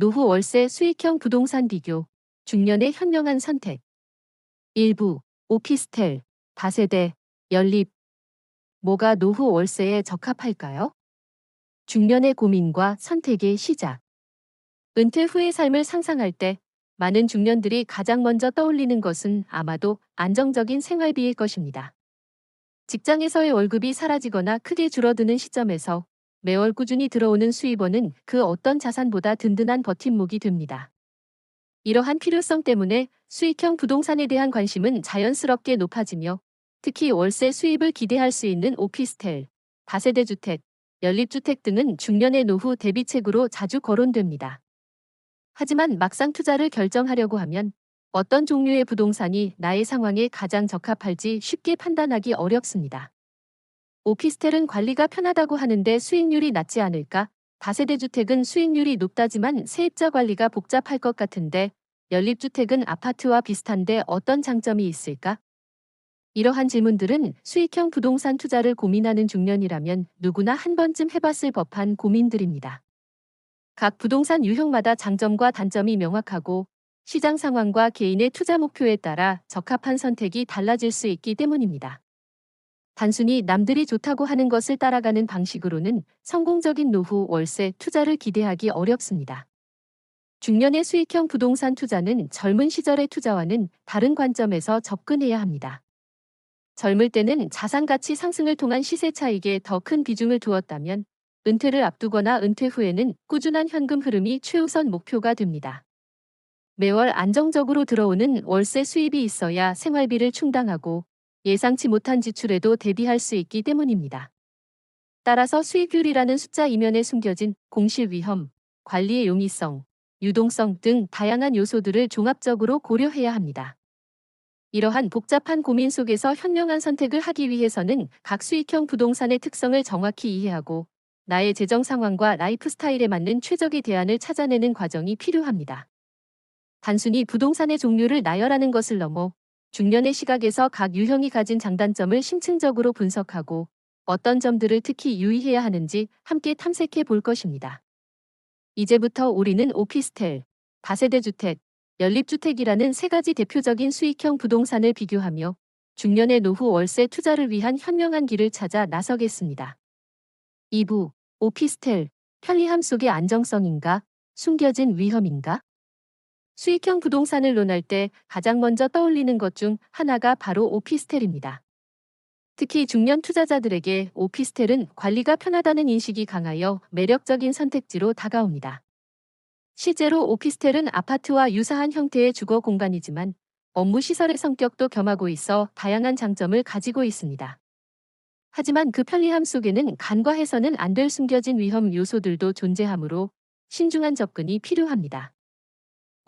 노후 월세 수익형 부동산 비교, 중년의 현명한 선택. 일부, 오피스텔, 다세대, 연립. 뭐가 노후 월세에 적합할까요? 중년의 고민과 선택의 시작. 은퇴 후의 삶을 상상할 때 많은 중년들이 가장 먼저 떠올리는 것은 아마도 안정적인 생활비일 것입니다. 직장에서의 월급이 사라지거나 크게 줄어드는 시점에서 매월 꾸준히 들어오는 수입원은 그 어떤 자산보다 든든한 버팀목이 됩니다. 이러한 필요성 때문에 수익형 부동산에 대한 관심은 자연스럽게 높아지며 특히 월세 수입을 기대할 수 있는 오피스텔, 다세대 주택, 연립주택 등은 중년의 노후 대비책으로 자주 거론됩니다. 하지만 막상 투자를 결정하려고 하면 어떤 종류의 부동산이 나의 상황에 가장 적합할지 쉽게 판단하기 어렵습니다. 오피스텔은 관리가 편하다고 하는데 수익률이 낮지 않을까? 다세대 주택은 수익률이 높다지만 세입자 관리가 복잡할 것 같은데 연립주택은 아파트와 비슷한데 어떤 장점이 있을까? 이러한 질문들은 수익형 부동산 투자를 고민하는 중년이라면 누구나 한 번쯤 해봤을 법한 고민들입니다. 각 부동산 유형마다 장점과 단점이 명확하고 시장 상황과 개인의 투자 목표에 따라 적합한 선택이 달라질 수 있기 때문입니다. 단순히 남들이 좋다고 하는 것을 따라가는 방식으로는 성공적인 노후 월세 투자를 기대하기 어렵습니다. 중년의 수익형 부동산 투자는 젊은 시절의 투자와는 다른 관점에서 접근해야 합니다. 젊을 때는 자산 가치 상승을 통한 시세 차익에 더 큰 비중을 두었다면 은퇴를 앞두거나 은퇴 후에는 꾸준한 현금 흐름이 최우선 목표가 됩니다. 매월 안정적으로 들어오는 월세 수입이 있어야 생활비를 충당하고 예상치 못한 지출에도 대비할 수 있기 때문입니다. 따라서 수익률이라는 숫자 이면에 숨겨진 공실 위험, 관리의 용이성, 유동성 등 다양한 요소들을 종합적으로 고려해야 합니다. 이러한 복잡한 고민 속에서 현명한 선택을 하기 위해서는 각 수익형 부동산의 특성을 정확히 이해하고 나의 재정 상황과 라이프 스타일에 맞는 최적의 대안을 찾아내는 과정이 필요합니다. 단순히 부동산의 종류를 나열하는 것을 넘어 중년의 시각에서 각 유형이 가진 장단점을 심층적으로 분석하고 어떤 점들을 특히 유의해야 하는지 함께 탐색해 볼 것입니다. 이제부터 우리는 오피스텔, 다세대 주택, 연립주택이라는 세 가지 대표적인 수익형 부동산을 비교하며 중년의 노후 월세 투자를 위한 현명한 길을 찾아 나서겠습니다. 2부 오피스텔, 편리함 속의 안정성인가, 숨겨진 위험인가? 수익형 부동산을 논할 때 가장 먼저 떠올리는 것 중 하나가 바로 오피스텔입니다. 특히 중년 투자자들에게 오피스텔은 관리가 편하다는 인식이 강하여 매력적인 선택지로 다가옵니다. 실제로 오피스텔은 아파트와 유사한 형태의 주거 공간이지만 업무 시설의 성격도 겸하고 있어 다양한 장점을 가지고 있습니다. 하지만 그 편리함 속에는 간과해서는 안 될 숨겨진 위험 요소들도 존재하므로 신중한 접근이 필요합니다.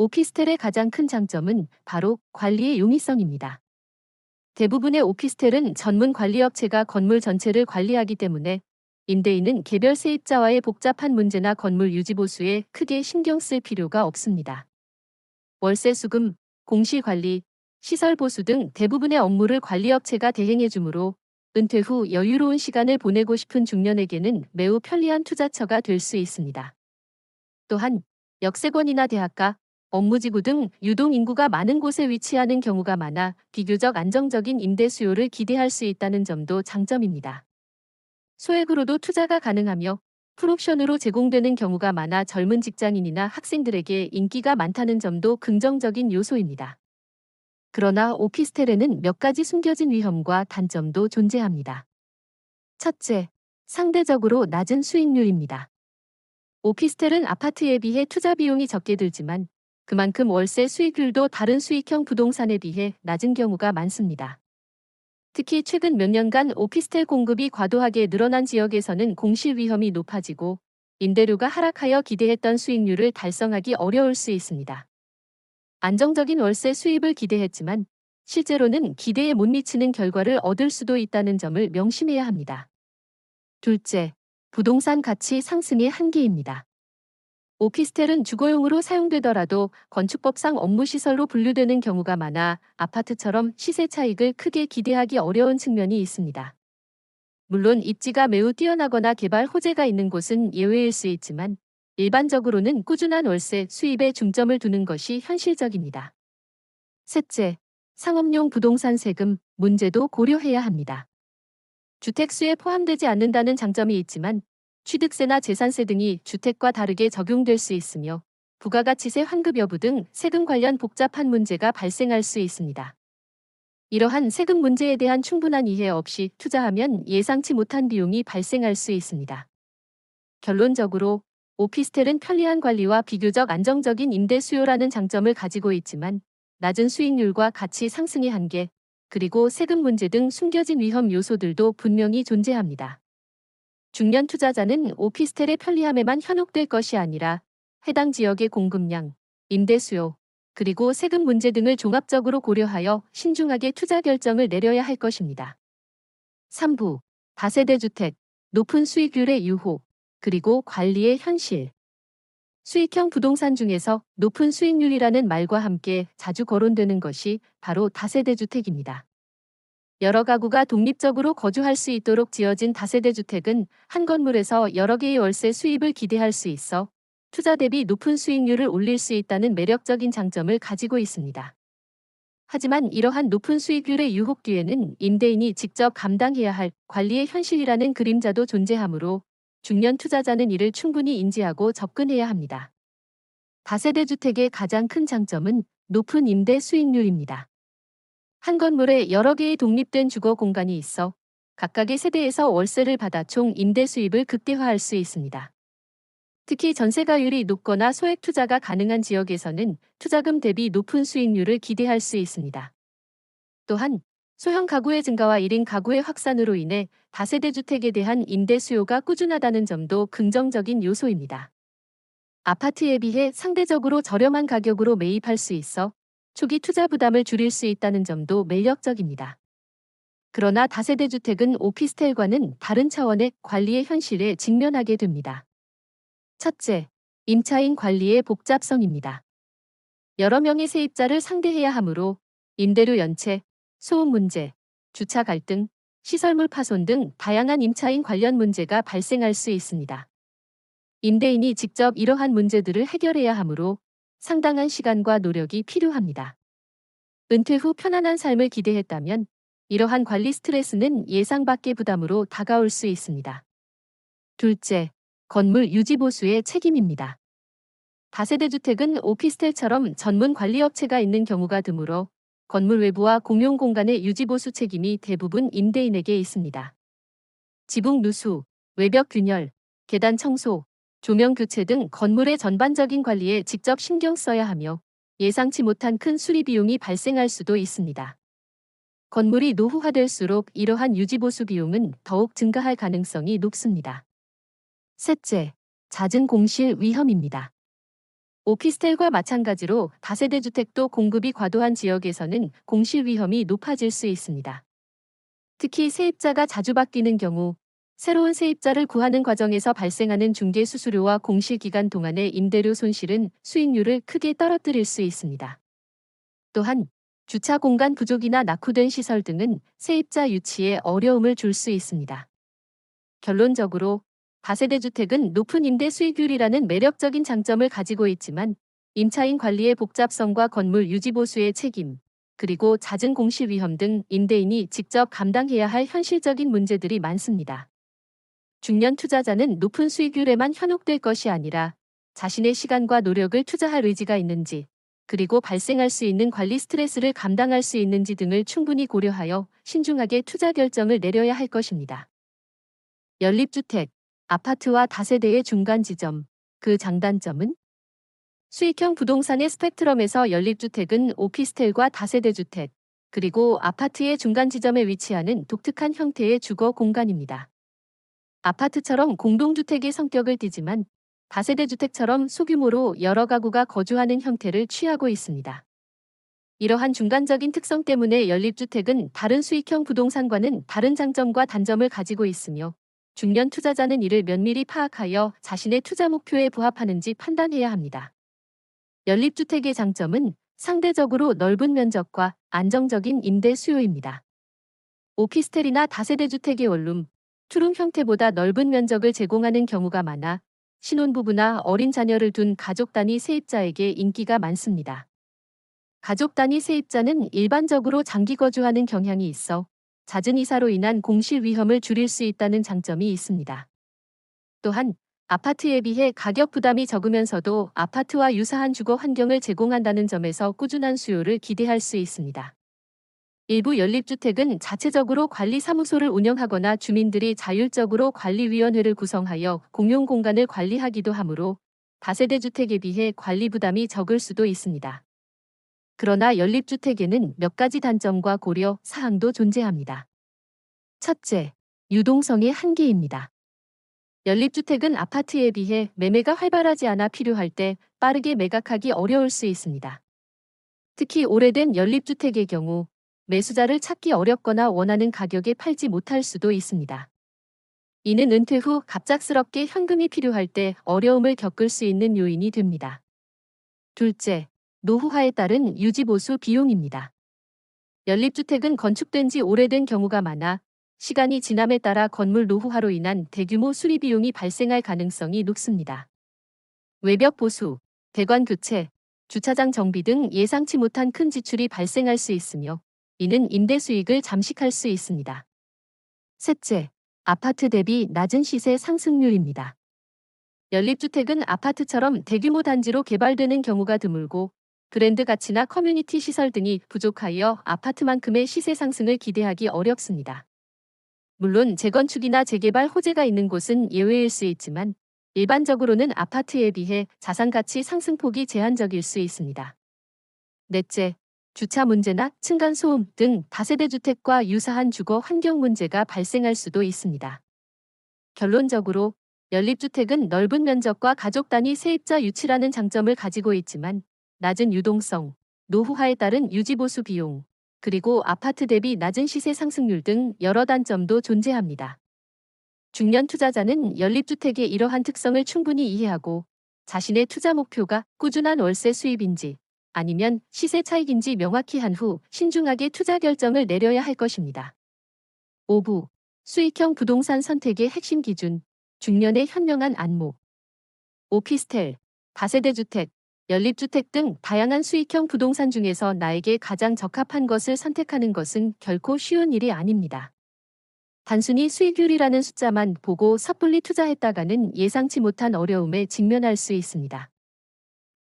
오피스텔의 가장 큰 장점은 바로 관리의 용이성입니다. 대부분의 오피스텔은 전문 관리업체가 건물 전체를 관리하기 때문에 임대인은 개별 세입자와의 복잡한 문제나 건물 유지 보수에 크게 신경 쓸 필요가 없습니다. 월세 수금, 공시 관리, 시설 보수 등 대부분의 업무를 관리업체가 대행해 주므로 은퇴 후 여유로운 시간을 보내고 싶은 중년에게는 매우 편리한 투자처가 될 수 있습니다. 또한 역세권이나 대학가, 업무지구 등 유동 인구가 많은 곳에 위치하는 경우가 많아 비교적 안정적인 임대 수요를 기대할 수 있다는 점도 장점입니다. 소액으로도 투자가 가능하며 풀옵션으로 제공되는 경우가 많아 젊은 직장인이나 학생들에게 인기가 많다는 점도 긍정적인 요소입니다. 그러나 오피스텔에는 몇 가지 숨겨진 위험과 단점도 존재합니다. 첫째, 상대적으로 낮은 수익률입니다. 오피스텔은 아파트에 비해 투자 비용이 적게 들지만 그만큼 월세 수익률도 다른 수익형 부동산에 비해 낮은 경우가 많습니다. 특히 최근 몇 년간 오피스텔 공급이 과도하게 늘어난 지역에서는 공실 위험이 높아지고 임대료가 하락하여 기대했던 수익률을 달성하기 어려울 수 있습니다. 안정적인 월세 수입을 기대했지만 실제로는 기대에 못 미치는 결과를 얻을 수도 있다는 점을 명심해야 합니다. 둘째, 부동산 가치 상승의 한계입니다. 오피스텔은 주거용으로 사용되더라도 건축법상 업무시설로 분류되는 경우가 많아 아파트처럼 시세 차익을 크게 기대하기 어려운 측면이 있습니다. 물론 입지가 매우 뛰어나거나 개발 호재가 있는 곳은 예외일 수 있지만 일반적으로는 꾸준한 월세 수입에 중점을 두는 것이 현실적입니다. 셋째, 상업용 부동산 세금 문제도 고려해야 합니다. 주택수에 포함되지 않는다는 장점이 있지만 취득세나 재산세 등이 주택과 다르게 적용될 수 있으며 부가가치세 환급 여부 등 세금 관련 복잡한 문제가 발생할 수 있습니다. 이러한 세금 문제에 대한 충분한 이해 없이 투자하면 예상치 못한 비용이 발생할 수 있습니다. 결론적으로 오피스텔은 편리한 관리와 비교적 안정적인 임대 수요라는 장점을 가지고 있지만 낮은 수익률과 가치 상승의 한계, 그리고 세금 문제 등 숨겨진 위험 요소들도 분명히 존재합니다. 중년 투자자는 오피스텔의 편리함에만 현혹될 것이 아니라 해당 지역의 공급량, 임대 수요, 그리고 세금 문제 등을 종합적으로 고려하여 신중하게 투자 결정을 내려야 할 것입니다. 3부 다세대 주택, 높은 수익률의 유호, 그리고 관리의 현실. 수익형 부동산 중에서 높은 수익률이라는 말과 함께 자주 거론되는 것이 바로 다세대 주택입니다. 여러 가구가 독립적으로 거주할 수 있도록 지어진 다세대 주택은 한 건물에서 여러 개의 월세 수입을 기대할 수 있어 투자 대비 높은 수익률을 올릴 수 있다는 매력적인 장점을 가지고 있습니다. 하지만 이러한 높은 수익률의 유혹 뒤에는 임대인이 직접 감당해야 할 관리의 현실이라는 그림자도 존재하므로 중년 투자자는 이를 충분히 인지하고 접근해야 합니다. 다세대 주택의 가장 큰 장점은 높은 임대 수익률입니다. 한 건물에 여러 개의 독립된 주거 공간이 있어 각각의 세대에서 월세를 받아 총 임대 수입을 극대화할 수 있습니다. 특히 전세가율이 높거나 소액 투자가 가능한 지역에서는 투자금 대비 높은 수익률을 기대할 수 있습니다. 또한 소형 가구의 증가와 1인 가구의 확산으로 인해 다세대 주택에 대한 임대 수요가 꾸준하다는 점도 긍정적인 요소입니다. 아파트에 비해 상대적으로 저렴한 가격으로 매입할 수 있어 초기 투자 부담을 줄일 수 있다는 점도 매력적입니다. 그러나 다세대 주택은 오피스텔과는 다른 차원의 관리의 현실에 직면하게 됩니다. 첫째, 임차인 관리의 복잡성입니다. 여러 명의 세입자를 상대해야 하므로 임대료 연체, 소음 문제, 주차 갈등, 시설물 파손 등 다양한 임차인 관련 문제가 발생할 수 있습니다. 임대인이 직접 이러한 문제들을 해결해야 하므로 상당한 시간과 노력이 필요합니다. 은퇴 후 편안한 삶을 기대했다면 이러한 관리 스트레스는 예상 밖의 부담으로 다가올 수 있습니다. 둘째, 건물 유지 보수의 책임입니다. 다세대 주택은 오피스텔처럼 전문 관리업체가 있는 경우가 드물어 건물 외부와 공용 공간의 유지 보수 책임이 대부분 임대인에게 있습니다. 지붕 누수, 외벽 균열, 계단 청소, 조명 교체 등 건물의 전반적인 관리에 직접 신경 써야 하며 예상치 못한 큰 수리 비용이 발생할 수도 있습니다. 건물이 노후화될수록 이러한 유지보수 비용은 더욱 증가할 가능성이 높습니다. 셋째, 잦은 공실 위험입니다. 오피스텔과 마찬가지로 다세대 주택도 공급이 과도한 지역에서는 공실 위험이 높아질 수 있습니다. 특히 세입자가 자주 바뀌는 경우 새로운 세입자를 구하는 과정에서 발생하는 중개 수수료와 공실 기간 동안의 임대료 손실은 수익률을 크게 떨어뜨릴 수 있습니다. 또한 주차 공간 부족이나 낙후된 시설 등은 세입자 유치에 어려움을 줄 수 있습니다. 결론적으로 다세대 주택은 높은 임대 수익률이라는 매력적인 장점을 가지고 있지만 임차인 관리의 복잡성과 건물 유지 보수의 책임, 그리고 잦은 공실 위험 등 임대인이 직접 감당해야 할 현실적인 문제들이 많습니다. 중년 투자자는 높은 수익률에만 현혹될 것이 아니라 자신의 시간과 노력을 투자할 의지가 있는지, 그리고 발생할 수 있는 관리 스트레스를 감당할 수 있는지 등을 충분히 고려하여 신중하게 투자 결정을 내려야 할 것입니다. 연립주택, 아파트와 다세대의 중간 지점, 그 장단점은? 수익형 부동산의 스펙트럼에서 연립주택은 오피스텔과 다세대 주택, 그리고 아파트의 중간 지점에 위치하는 독특한 형태의 주거 공간입니다. 아파트처럼 공동주택의 성격을 띠지만 다세대 주택처럼 소규모로 여러 가구가 거주하는 형태를 취하고 있습니다. 이러한 중간적인 특성 때문에 연립주택은 다른 수익형 부동산과는 다른 장점과 단점을 가지고 있으며 중년 투자자는 이를 면밀히 파악하여 자신의 투자 목표에 부합하는지 판단해야 합니다. 연립주택의 장점은 상대적으로 넓은 면적과 안정적인 임대 수요입니다. 오피스텔이나 다세대 주택의 원룸, 투룸 형태보다 넓은 면적을 제공하는 경우가 많아 신혼부부나 어린 자녀를 둔 가족 단위 세입자에게 인기가 많습니다. 가족 단위 세입자는 일반적으로 장기 거주하는 경향이 있어 잦은 이사로 인한 공실 위험을 줄일 수 있다는 장점이 있습니다. 또한 아파트에 비해 가격 부담이 적으면서도 아파트와 유사한 주거 환경을 제공한다는 점에서 꾸준한 수요를 기대할 수 있습니다. 일부 연립주택은 자체적으로 관리사무소를 운영하거나 주민들이 자율적으로 관리위원회를 구성하여 공용 공간을 관리하기도 하므로 다세대 주택에 비해 관리 부담이 적을 수도 있습니다. 그러나 연립주택에는 몇 가지 단점과 고려 사항도 존재합니다. 첫째, 유동성의 한계입니다. 연립주택은 아파트에 비해 매매가 활발하지 않아 필요할 때 빠르게 매각하기 어려울 수 있습니다. 특히 오래된 연립주택의 경우 매수자를 찾기 어렵거나 원하는 가격에 팔지 못할 수도 있습니다. 이는 은퇴 후 갑작스럽게 현금이 필요할 때 어려움을 겪을 수 있는 요인이 됩니다. 둘째, 노후화에 따른 유지보수 비용입니다. 연립주택은 건축된 지 오래된 경우가 많아 시간이 지남에 따라 건물 노후화로 인한 대규모 수리 비용이 발생할 가능성이 높습니다. 외벽 보수, 배관 교체, 주차장 정비 등 예상치 못한 큰 지출이 발생할 수 있으며 이는 임대 수익을 잠식할 수 있습니다. 셋째, 아파트 대비 낮은 시세 상승률입니다. 연립주택은 아파트처럼 대규모 단지로 개발되는 경우가 드물고 브랜드 가치나 커뮤니티 시설 등이 부족하여 아파트만큼의 시세 상승을 기대하기 어렵습니다. 물론 재건축이나 재개발 호재가 있는 곳은 예외일 수 있지만 일반적으로는 아파트에 비해 자산 가치 상승폭이 제한적일 수 있습니다. 넷째, 주차 문제나 층간소음 등 다세대 주택과 유사한 주거 환경 문제가 발생할 수도 있습니다. 결론적으로 연립주택은 넓은 면적과 가족 단위 세입자 유치라는 장점을 가지고 있지만 낮은 유동성, 노후화에 따른 유지보수 비용, 그리고 아파트 대비 낮은 시세 상승률 등 여러 단점도 존재합니다. 중년 투자자는 연립주택의 이러한 특성을 충분히 이해하고 자신의 투자 목표가 꾸준한 월세 수입인지 아니면 시세 차익인지 명확히 한 후 신중하게 투자 결정을 내려야 할 것입니다. 5부 수익형 부동산 선택의 핵심 기준 중년의 현명한 안목 오피스텔, 다세대 주택, 연립주택 등 다양한 수익형 부동산 중에서 나에게 가장 적합한 것을 선택하는 것은 결코 쉬운 일이 아닙니다. 단순히 수익률이라는 숫자만 보고 섣불리 투자했다가는 예상치 못한 어려움에 직면할 수 있습니다.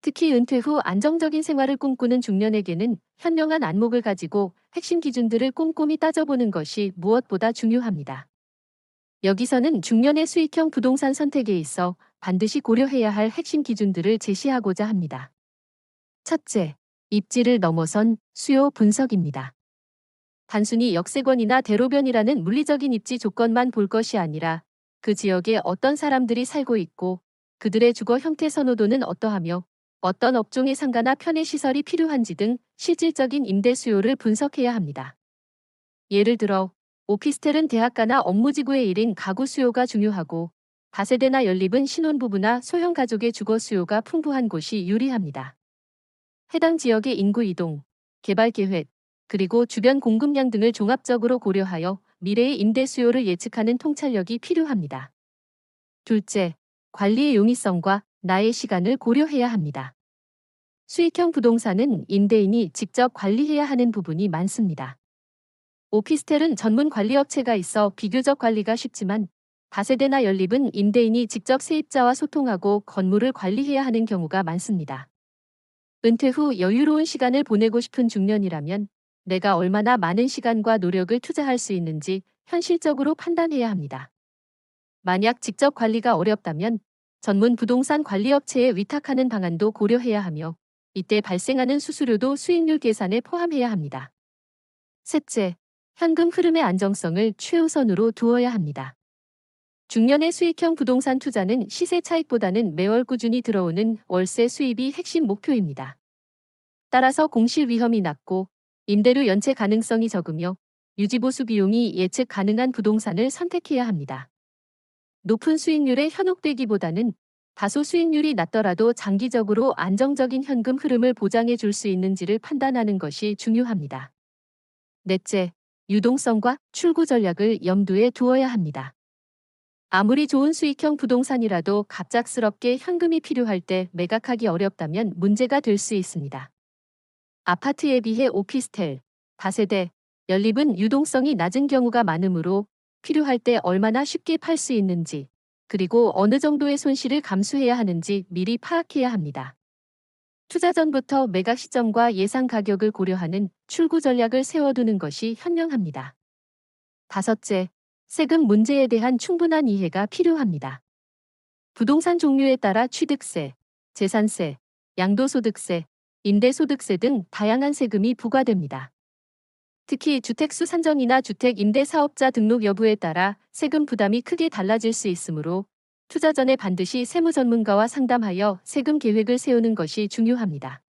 특히 은퇴 후 안정적인 생활을 꿈꾸는 중년에게는 현명한 안목을 가지고 핵심 기준들을 꼼꼼히 따져보는 것이 무엇보다 중요합니다. 여기서는 중년의 수익형 부동산 선택에 있어 반드시 고려해야 할 핵심 기준들을 제시하고자 합니다. 첫째, 입지를 넘어선 수요 분석입니다. 단순히 역세권이나 대로변이라는 물리적인 입지 조건만 볼 것이 아니라 그 지역에 어떤 사람들이 살고 있고 그들의 주거 형태 선호도는 어떠하며 어떤 업종의 상가나 편의 시설이 필요한지 등 실질적인 임대 수요를 분석해야 합니다. 예를 들어 오피스텔은 대학가나 업무지구의 일인 가구 수요가 중요하고 다세대나 연립은 신혼부부나 소형 가족의 주거 수요가 풍부한 곳이 유리합니다. 해당 지역의 인구 이동, 개발 계획, 그리고 주변 공급량 등을 종합적으로 고려하여 미래의 임대 수요를 예측하는 통찰력이 필요합니다. 둘째, 관리의 용이성과 나의 시간을 고려해야 합니다. 수익형 부동산은 임대인이 직접 관리해야 하는 부분이 많습니다. 오피스텔은 전문 관리업체가 있어 비교적 관리가 쉽지만 다세대나 연립은 임대인이 직접 세입자와 소통하고 건물을 관리해야 하는 경우가 많습니다. 은퇴 후 여유로운 시간을 보내고 싶은 중년이라면 내가 얼마나 많은 시간과 노력을 투자할 수 있는지 현실적으로 판단해야 합니다. 만약 직접 관리가 어렵다면 전문 부동산 관리업체에 위탁하는 방안도 고려해야 하며 이때 발생하는 수수료도 수익률 계산에 포함해야 합니다. 셋째, 현금 흐름의 안정성을 최우선으로 두어야 합니다. 중년의 수익형 부동산 투자는 시세 차익보다는 매월 꾸준히 들어오는 월세 수입이 핵심 목표입니다. 따라서 공실 위험이 낮고 임대료 연체 가능성이 적으며 유지보수 비용이 예측 가능한 부동산을 선택해야 합니다. 높은 수익률에 현혹되기보다는 다소 수익률이 낮더라도 장기적으로 안정적인 현금 흐름을 보장해 줄 수 있는지를 판단하는 것이 중요합니다. 넷째, 유동성과 출구 전략을 염두에 두어야 합니다. 아무리 좋은 수익형 부동산이라도 갑작스럽게 현금이 필요할 때 매각하기 어렵다면 문제가 될 수 있습니다. 아파트에 비해 오피스텔, 다세대, 연립은 유동성이 낮은 경우가 많으므로 필요할 때 얼마나 쉽게 팔 수 있는지, 그리고 어느 정도의 손실을 감수해야 하는지 미리 파악해야 합니다. 투자 전부터 매각 시점과 예상 가격을 고려하는 출구 전략을 세워두는 것이 현명합니다. 다섯째, 세금 문제에 대한 충분한 이해가 필요합니다. 부동산 종류에 따라 취득세, 재산세, 양도소득세, 임대소득세 등 다양한 세금이 부과됩니다. 특히 주택수 산정이나 주택 임대 사업자 등록 여부에 따라 세금 부담이 크게 달라질 수 있으므로 투자 전에 반드시 세무 전문가와 상담하여 세금 계획을 세우는 것이 중요합니다.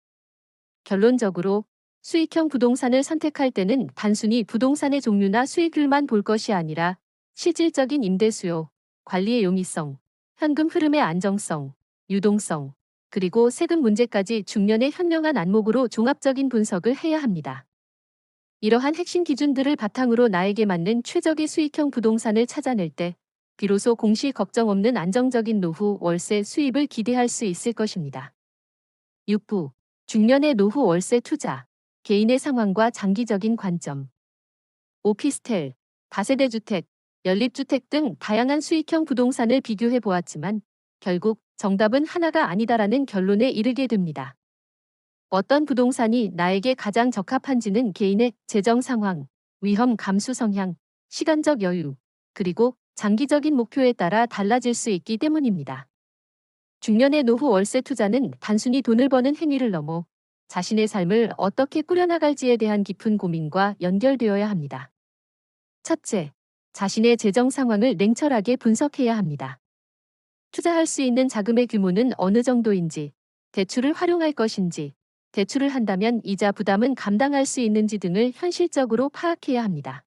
결론적으로 수익형 부동산을 선택할 때는 단순히 부동산의 종류나 수익률만 볼 것이 아니라 실질적인 임대 수요, 관리의 용이성, 현금 흐름의 안정성, 유동성, 그리고 세금 문제까지 중년의 현명한 안목으로 종합적인 분석을 해야 합니다. 이러한 핵심 기준들을 바탕으로 나에게 맞는 최적의 수익형 부동산을 찾아낼 때 비로소 공시 걱정 없는 안정적인 노후 월세 수입을 기대할 수 있을 것입니다. 6부 중년의 노후 월세 투자 개인의 상황과 장기적인 관점 오피스텔, 다세대 주택, 연립주택 등 다양한 수익형 부동산을 비교해 보았지만 결국 정답은 하나가 아니다라는 결론에 이르게 됩니다. 어떤 부동산이 나에게 가장 적합한지는 개인의 재정 상황, 위험 감수 성향, 시간적 여유, 그리고 장기적인 목표에 따라 달라질 수 있기 때문입니다. 중년의 노후 월세 투자는 단순히 돈을 버는 행위를 넘어 자신의 삶을 어떻게 꾸려나갈지에 대한 깊은 고민과 연결되어야 합니다. 첫째, 자신의 재정 상황을 냉철하게 분석해야 합니다. 투자할 수 있는 자금의 규모는 어느 정도인지, 대출을 활용할 것인지, 대출을 한다면 이자 부담은 감당할 수 있는지 등을 현실적으로 파악해야 합니다.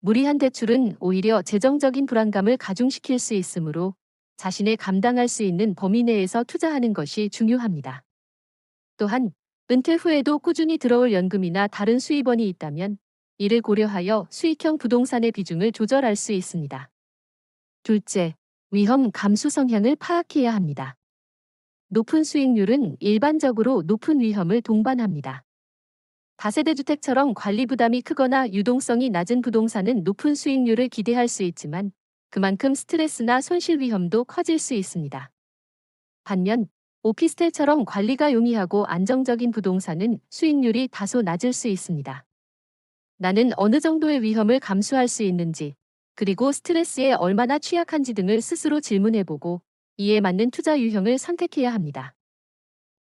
무리한 대출은 오히려 재정적인 불안감을 가중시킬 수 있으므로 자신의 감당할 수 있는 범위 내에서 투자하는 것이 중요합니다. 또한 은퇴 후에도 꾸준히 들어올 연금이나 다른 수입원이 있다면 이를 고려하여 수익형 부동산의 비중을 조절할 수 있습니다. 둘째, 위험 감수 성향을 파악해야 합니다. 높은 수익률은 일반적으로 높은 위험을 동반합니다. 다세대 주택처럼 관리 부담이 크거나 유동성이 낮은 부동산은 높은 수익률을 기대할 수 있지만 그만큼 스트레스나 손실 위험도 커질 수 있습니다. 반면 오피스텔처럼 관리가 용이하고 안정적인 부동산은 수익률이 다소 낮을 수 있습니다. 나는 어느 정도의 위험을 감수할 수 있는지, 그리고 스트레스에 얼마나 취약한지 등을 스스로 질문해보고 이에 맞는 투자 유형을 선택해야 합니다.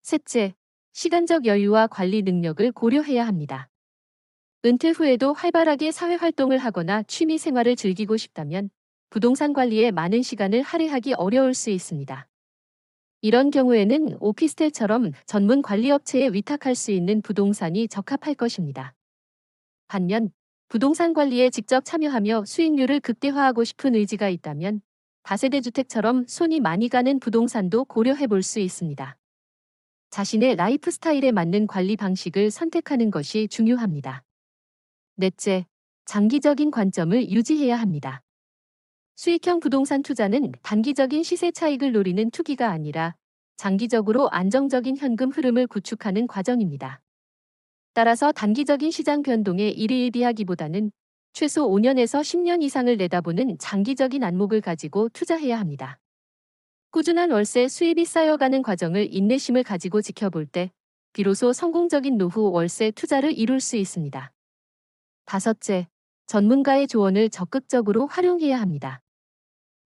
셋째, 시간적 여유와 관리 능력을 고려해야 합니다. 은퇴 후에도 활발하게 사회활동을 하거나 취미 생활을 즐기고 싶다면 부동산 관리에 많은 시간을 할애하기 어려울 수 있습니다. 이런 경우에는 오피스텔처럼 전문 관리업체에 위탁할 수 있는 부동산이 적합할 것입니다. 반면 부동산 관리에 직접 참여하며 수익률을 극대화하고 싶은 의지가 있다면 다세대 주택처럼 손이 많이 가는 부동산도 고려해 볼 수 있습니다. 자신의 라이프 스타일에 맞는 관리 방식을 선택하는 것이 중요합니다. 넷째, 장기적인 관점을 유지해야 합니다. 수익형 부동산 투자는 단기적인 시세 차익을 노리는 투기가 아니라 장기적으로 안정적인 현금 흐름을 구축하는 과정입니다. 따라서 단기적인 시장 변동에 일희일비하기보다는 최소 5년에서 10년 이상을 내다보는 장기적인 안목을 가지고 투자해야 합니다. 꾸준한 월세 수입이 쌓여가는 과정을 인내심을 가지고 지켜볼 때 비로소 성공적인 노후 월세 투자를 이룰 수 있습니다. 다섯째, 전문가의 조언을 적극적으로 활용해야 합니다.